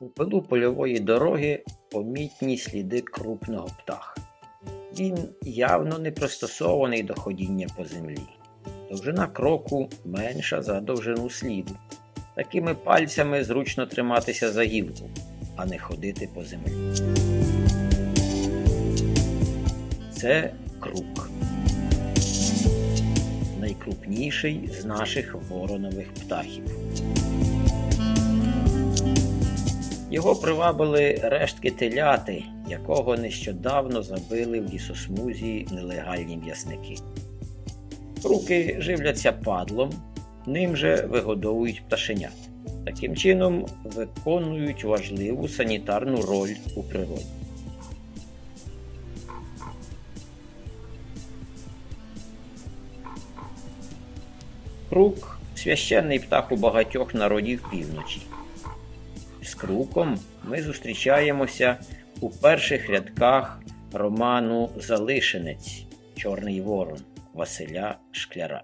У пилу польової дороги помітні сліди крупного птаха. Він явно не пристосований до ходіння по землі. Довжина кроку менша за довжину сліду. Такими пальцями зручно триматися за гілку, а не ходити по землі. Це крук. Найкрупніший з наших воронових птахів. Його привабили рештки теляти, якого нещодавно забили в лісосмузі нелегальні м'ясники. Руки живляться падлом, ним же вигодовують пташенят. Таким чином виконують важливу санітарну роль у природі. Крук священний птах у багатьох народів півночі. З круком ми зустрічаємося у перших рядках роману Залишенець Чорний Ворон Василя Шкляра.